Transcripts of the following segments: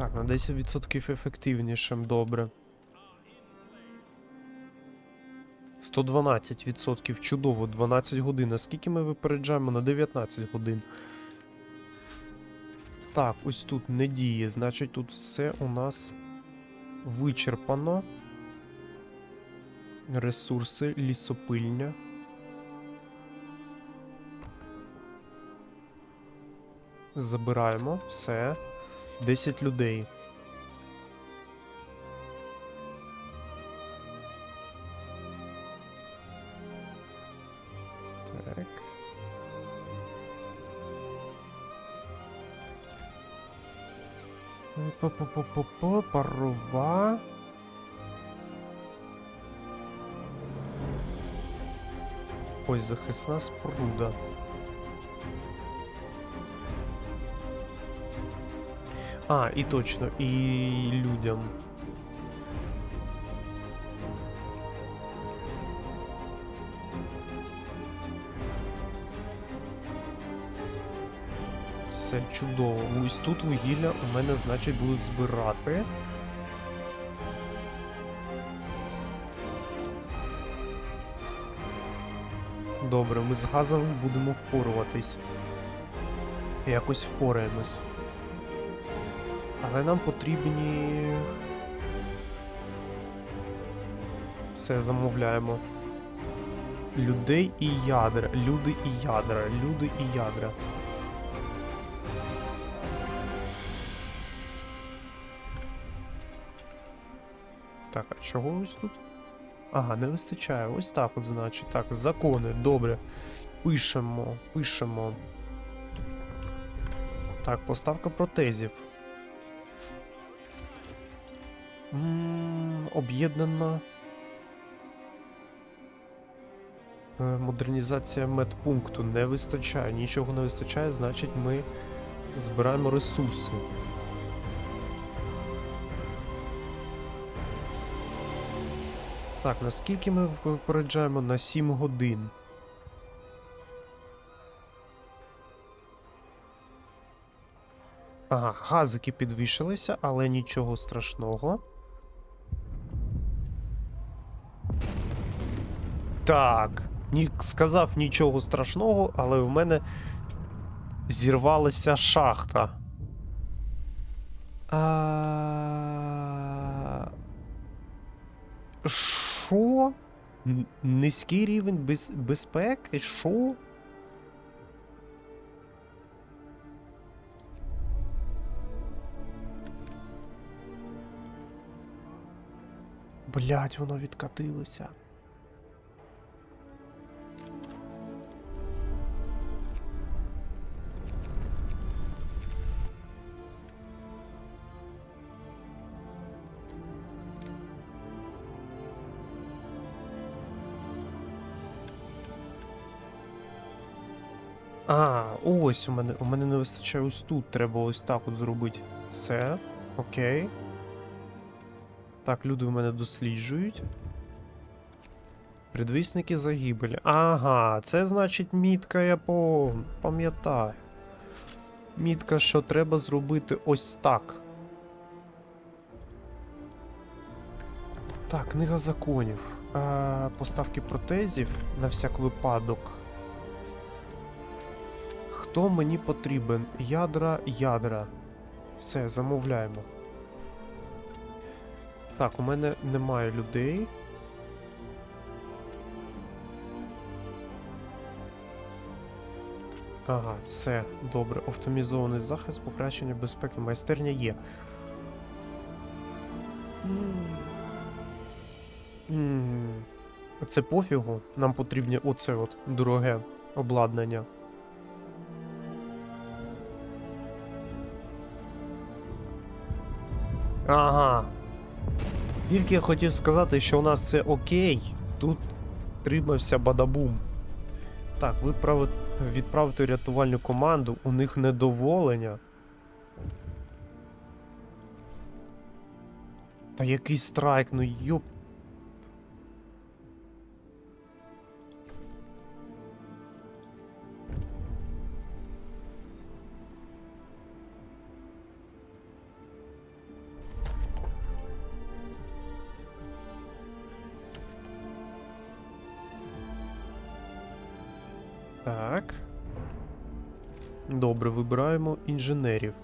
Так, на 10% ефективнішим, добре. 112%, чудово, 12 годин. А скільки ми випереджаємо на 19 годин? Так, ось тут не діє, значить тут все у нас вичерпано. Ресурси, лісопильня. Забираємо все. 10 людей. Так. Па-па-па-па-па, парова. Ось захисна споруда. А, і точно, і людям. Все чудово. Ось тут вугілля у мене, значить, будуть збирати. Добре, ми з газом будемо впоруватись. Якось впораємось. Але нам потрібні. Все замовляємо. Людей і ядра. Люди і ядра. Люди і ядра. Так, а чого ось тут? Ага, не вистачає. Ось так от, значить. Так, закони, добре. Пишемо, пишемо. Так, поставка протезів. Об'єднана. Е, Модернізація медпункту не вистачає. Нічого не вистачає, значить ми збираємо ресурси. Так, наскільки ми випереджаємо на 7 годин? Ага, газики підвішалися, але нічого страшного. Так, ні, сказав нічого страшного, але в мене зірвалася шахта. А... Що? Низький рівень без... безпеки? Що? Блять, воно відкатилося. А, ось у мене. У мене не вистачає ось тут. Треба ось так от зробити. Все. Окей. Так, люди в мене досліджують. Предвісники загибелі. Ага, це значить мітка, я по... пам'ятаю. Мітка, що треба зробити ось так. Так, книга законів. Е, поставки протезів на всяк випадок. Хто мені потрібен? Ядра, ядра. Все, замовляємо. Так, у мене немає людей. Ага, все, добре. Оптимізований захист, покращення безпеки, майстерня є. Це пофігу. Нам потрібне оце от дороге обладнання. Ага. Тільки я хотів сказати, що у нас все окей. Тут тримався бадабум. Так, виправи... відправити рятувальну команду, у них недоволення. Та який страйк, ну йоп. Так. Добре, вибираємо інженерів.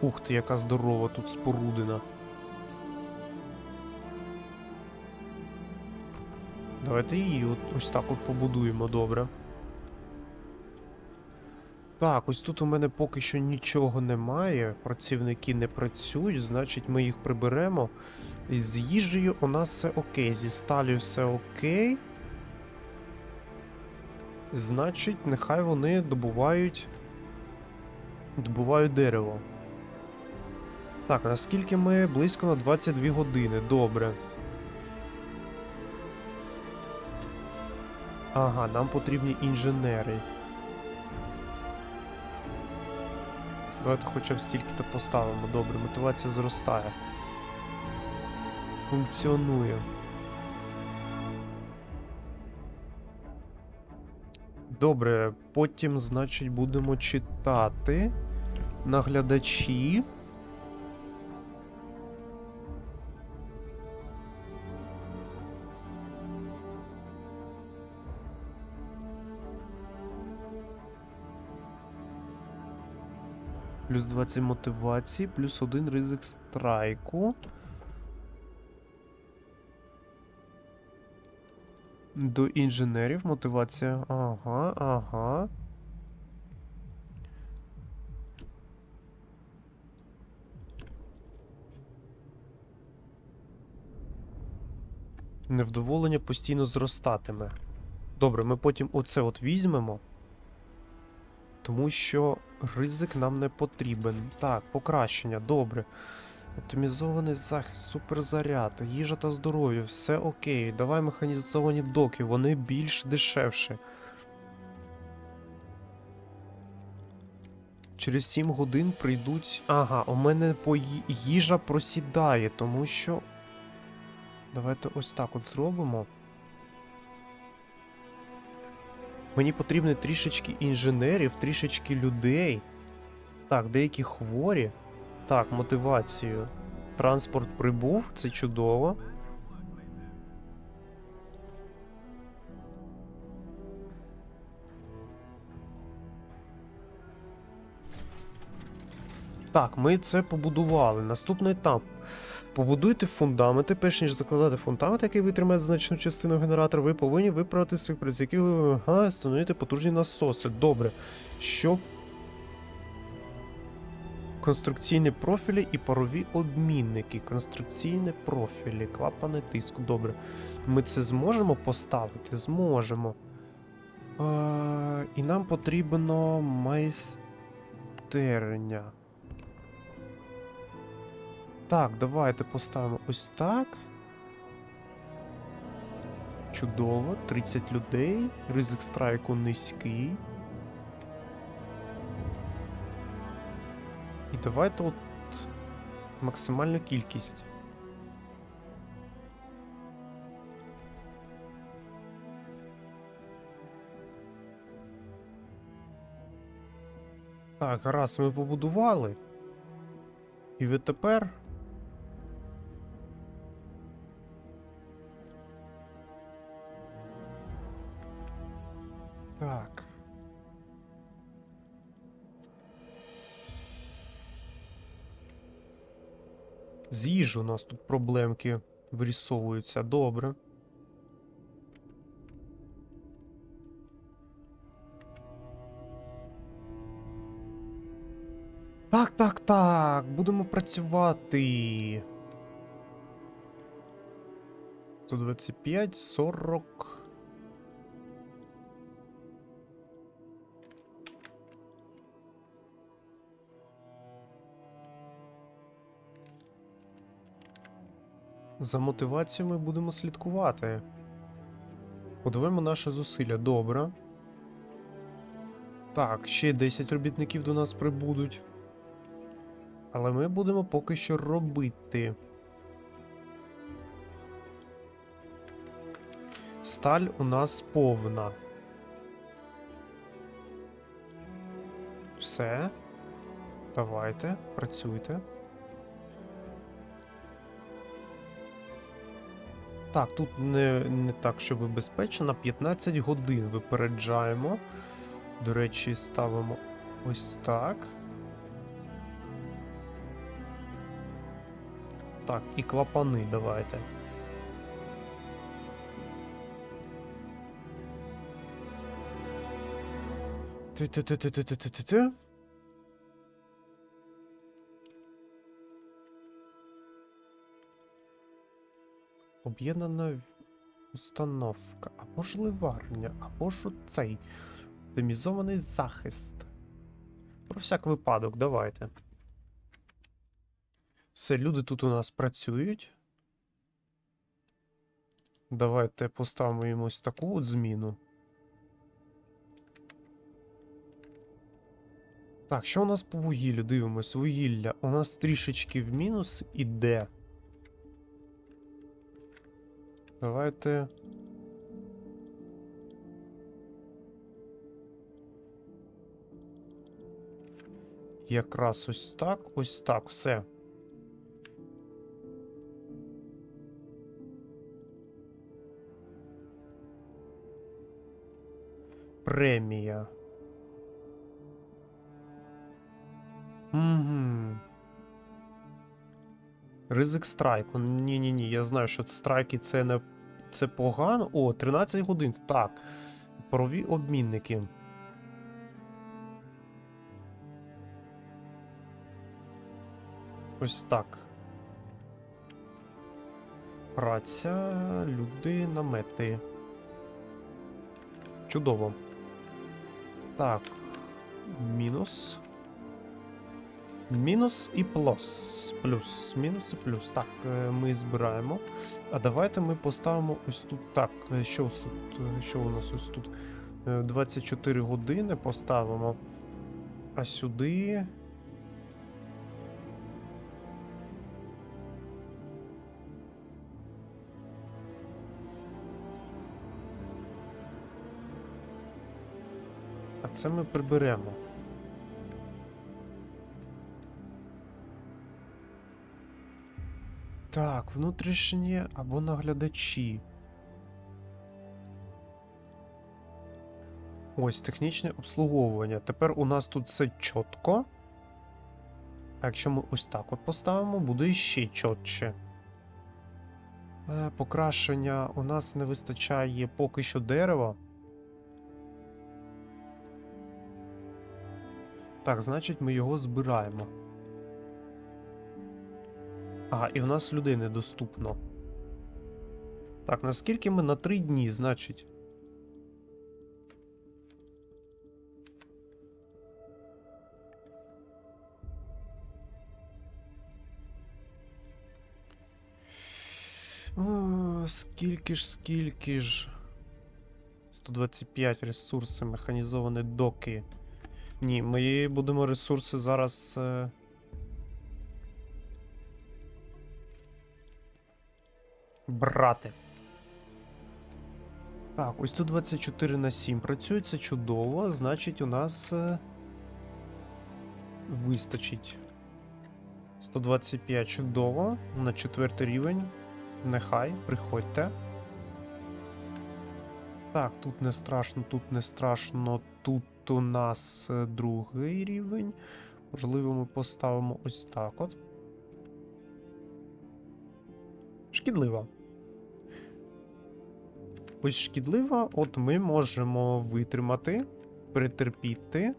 Ух ти, яка здорова тут спорудина. Давайте її от, ось так от побудуємо, добре. Так, ось тут у мене поки що нічого немає. Працівники не працюють, значить ми їх приберемо. З їжею у нас все окей. Зі сталю все окей. Значить, нехай вони добувають. Добувають дерево. Так, наскільки ми близько на 22 години. Добре. Ага, нам потрібні інженери. Давайте хоча б стільки-то поставимо. Добре, мотивація зростає. Функціонує. Добре, потім, значить, будемо читати. Наглядачі. Плюс 20 мотивації, плюс 1 ризик страйку. До інженерів мотивація. Ага, ага. Невдоволення постійно зростатиме. Добре, ми потім оце от візьмемо. Тому що ризик нам не потрібен. Так, покращення, добре. Оптимізований захист, суперзаряд, їжа та здоров'я, все окей. Давай механізовані доки, вони більш дешевші. Через 7 годин прийдуть. Ага, у мене по їжа просідає, тому що. Давайте ось так от зробимо. Мені потрібно трішечки інженерів, трішечки людей. Так, деякі хворі. Так, мотивацію. Транспорт прибув, це чудово. Так, ми це побудували. Наступний етап. Побудуйте фундаменти, перш ніж закладати фундамент, який витримає значну частину генератора, ви повинні виправити своїх працівників, вимагає встановити потужні насоси. Добре. Щоб Конструкційні профілі і парові обмінники. Конструкційні профілі, клапани тиску. Добре. Ми це зможемо поставити? Зможемо. Е, і нам потрібно майстерня. Так, давайте поставимо ось так. Чудово. 30 людей. Ризик страйку низький. І давайте от максимальну кількість. Так, гаразд ми побудували. І ви З у нас тут проблемки вирісовуються. Добре. Так, так, так. Будемо працювати. 125, 40. За мотивацією ми будемо слідкувати. Подивимо наші зусилля. Добре. Так, ще 10 робітників до нас прибудуть. Але ми будемо поки що робити. Сталь у нас повна. Все. Давайте, працюйте. Так, тут не, не так, щоб безпечно. На 15 годин випереджаємо. До речі, ставимо ось так. Так, і клапани давайте. Ти-ти-ти-ти-ти-ти-ти-ти. Об'єднана установка, або ж ливарня, або ж цей оптимізований захист. Про всяк випадок, давайте. Все, люди тут у нас працюють. Давайте поставимо їм ось таку от зміну. Так, що у нас по вугіллю? Дивимось, вугілля. У нас трішечки в мінус іде. Давайте. Якраз ось так, ось так, все. Премія. Угу. Ризик страйку. Ні-ні-ні, я знаю, що страйки це не це погано. О, 13 годин. Так. Парові обмінники. Ось так. Праця, люди, намети. Чудово. Так. Мінус. Мінус і плюс. Плюс. Мінус і плюс. Так, е, ми збираємо. А давайте ми поставимо ось тут. Так, е, що ось тут? е, Що у нас ось тут? Е, 24 години поставимо. А сюди. А це ми приберемо. Так, внутрішнє або наглядачі. Ось технічне обслуговування. Тепер у нас тут все чітко. А якщо ми ось так от поставимо, буде ще чітче. Е, Покращення у нас не вистачає поки що дерева. Так, значить, ми його збираємо. Ага, і в нас людей недоступно. Так, наскільки ми на три дні, значить. Скільки ж, скільки ж. 125 ресурси, механізовані доки. Ні, ми будемо ресурси зараз. Е... Брати. Так, ось тут 24 на 7 працює, це чудово. Значить, у нас е... вистачить. 125 чудово. На четвертий рівень. Нехай, приходьте. Так, тут не страшно, тут не страшно. Тут у нас е, другий рівень. Можливо, ми поставимо ось так от. Шкідлива. Ось шкідлива, от ми можемо витримати, перетерпіти.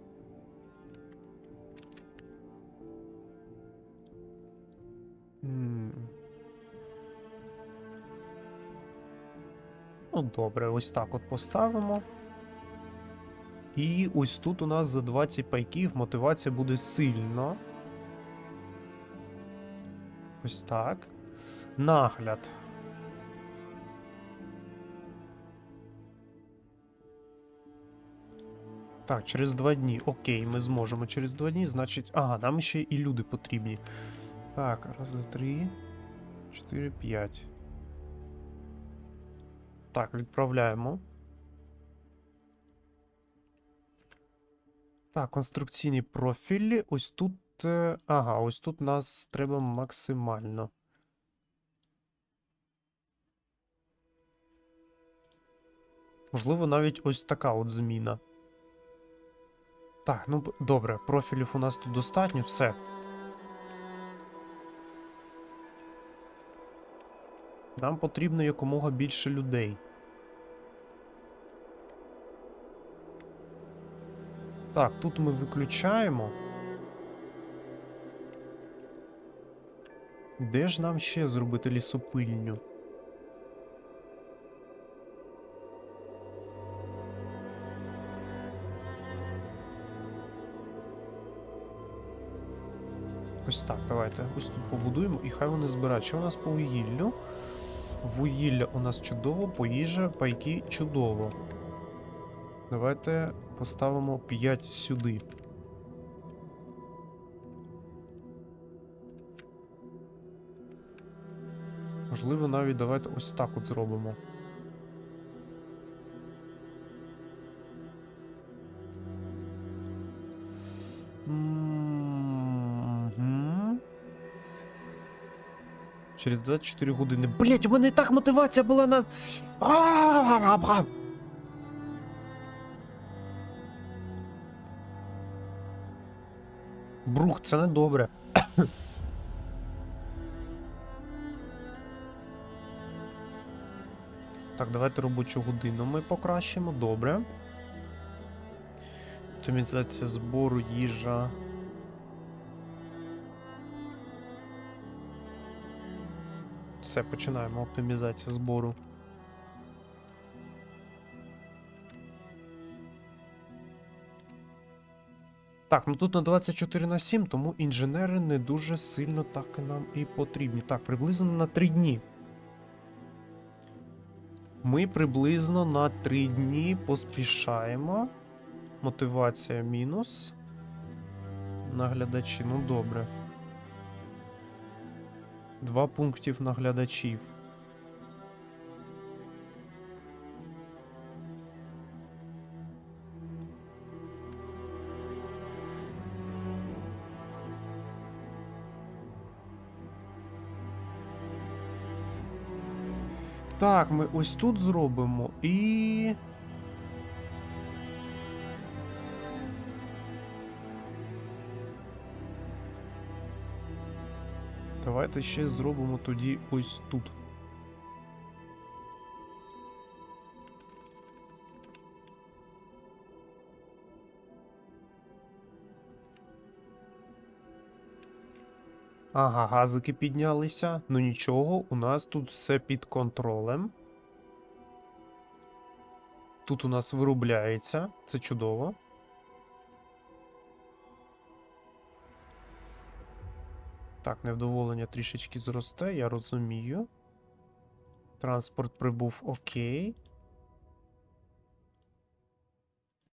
М. Ну, добре, ось так от поставимо. І ось тут у нас за 20 пайків мотивація буде сильно. Ось так. Нагляд. Так, через два дні. Окей, ми зможемо через два дні, значить. Ага, нам ще і люди потрібні. Так, раз, два, три, чотири, п'ять. Так, відправляємо. Так, конструкційні профілі. Ось тут. е, Ага, ось тут нас треба максимально. Можливо, навіть ось така от зміна. Так, ну добре, профілів у нас тут достатньо, все. Нам потрібно якомога більше людей. Так, тут ми виключаємо. Де ж нам ще зробити лісопильню? Ось так, давайте. Ось тут побудуємо і хай вони збирають. Що у нас по вугіллю? Вугілля у нас чудово, по їжі, пайки чудово. Давайте поставимо 5 сюди. Можливо, навіть давайте ось так от зробимо. Мгм. Через 24 години. Блять, у мене і так мотивація була на. Брух, це не добре. Так, давайте робочу годину ми покращимо. Добре. Оптимізація збору їжа. Все, починаємо. Оптимізація збору. Так, ну тут на 24 на 7, тому інженери не дуже сильно так нам і потрібні. Так, приблизно на 3 дні. Ми приблизно на 3 дні поспішаємо. Мотивація мінус. Наглядачі, ну добре. Два пунктів наглядачів. Так, ми ось тут зробимо і. Давайте ще зробимо тоді ось тут. Ага, газики піднялися. Ну нічого, у нас тут все під контролем. Тут у нас виробляється, це чудово. Так, невдоволення трішечки зросте, я розумію. Транспорт прибув окей.